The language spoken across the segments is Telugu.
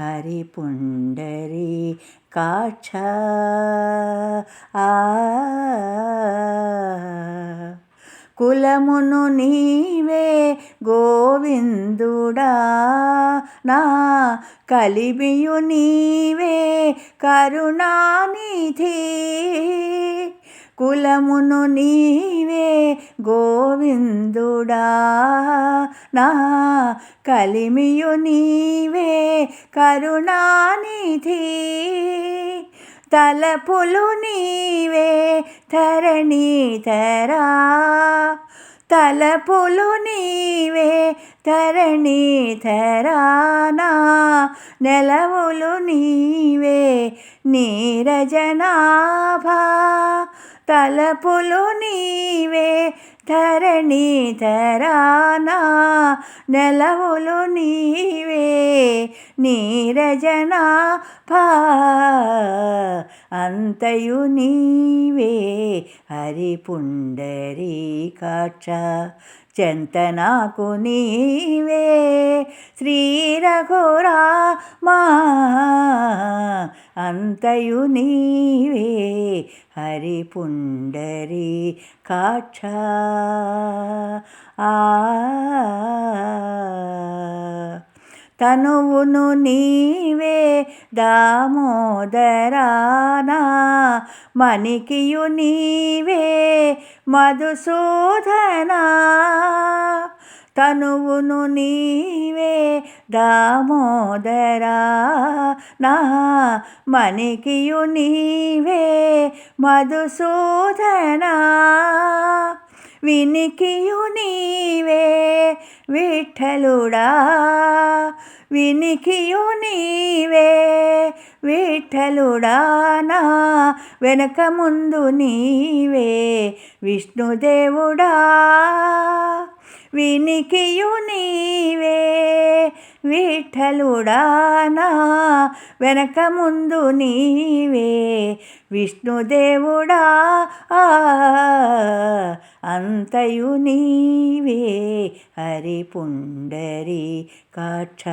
హరి పుండరీ కాక్ష. ఆ. కులమును నీవే గోవిందుడా. నా కలిమియు నీవే కరుణానిధి. కులమును నీవే గోవిందుడా. నా కలిమియు నీవే కరుణానిధి. తలపులు నీవే ధరణీధరా తలపులు నీవే ధరణీధరానా నెలవులు నీవే నీరజనాభా. తలపులు నీవే ధరణి ధరానా నెలవులు నీవే నీరజనా నీరజనాభా అంతయు నీవే హరి పుండరీకాక్ష చెంతనాకు నీవే శ్రీ రఘురామా అంతయు నీవే హరి పుండరి కాక్ష. ఆ. తనువును నీవే దామోదరానా మణికియు నీవే మధుసూదనా. తనువును నీవే దామోదరా. నా మణికియు నీవే మధుసూదనా. వినికియు నీవే విఠలుడా. వినికియు నీవే విఠలుడా. నా వెనక ముందు నీవే విష్ణుదేవుడా. వినికియు నీవే విఠలుడా నా వెనక ముందు నీవే విష్ణుదేవుడా అంతయు నీవే. హరి పుండరి కాక్ష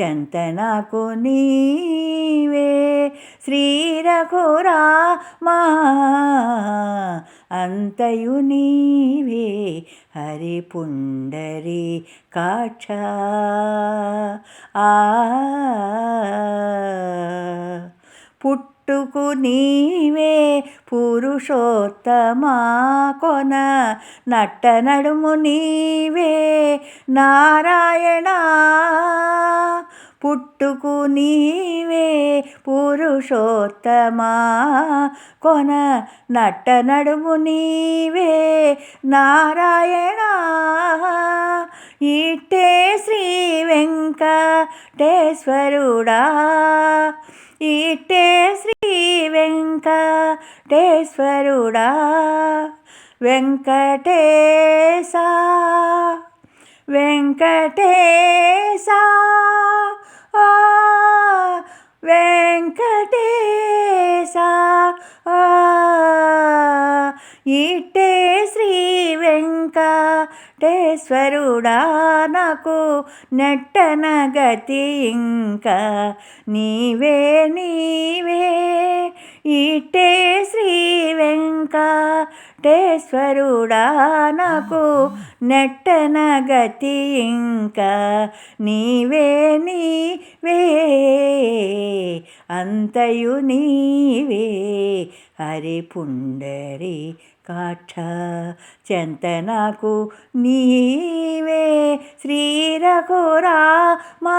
చెంతనాకు నీవే. శ్రీ రఘురామా అంతయు నీవే హరి పుండరి కాక్ష. ఆ పుట్టుకు నీవే పురుషోత్తమా కొన నట్ట నడుము నీవే. నారాయణ పుట్టుకు నీవే పురుషోత్తమా. కొన నట్ట నడుము నీవే నారాయణ. ఇట్టే శ్రీ వెంకటేశ్వరుడా. ఇట్టే శ్రీ వెంకటేశ్వరుడా. వెంకటేశ. వెంకటేశ. వెంకటేశ ఇట్టే శ్రీ వెంకటేశ్వరుడా నాకు నెట్టన గతి ఇంకా. నీవే నీవే ఇట్టే శ్రీ వెంకటేశ్వరుడా నాకు నెట్టన గతి ఇంకా. నీవే నీవే. అంతయు నీవే హరి పుండరి కాక్ష చెంత నాకు నీవే శ్రీరఘురా మా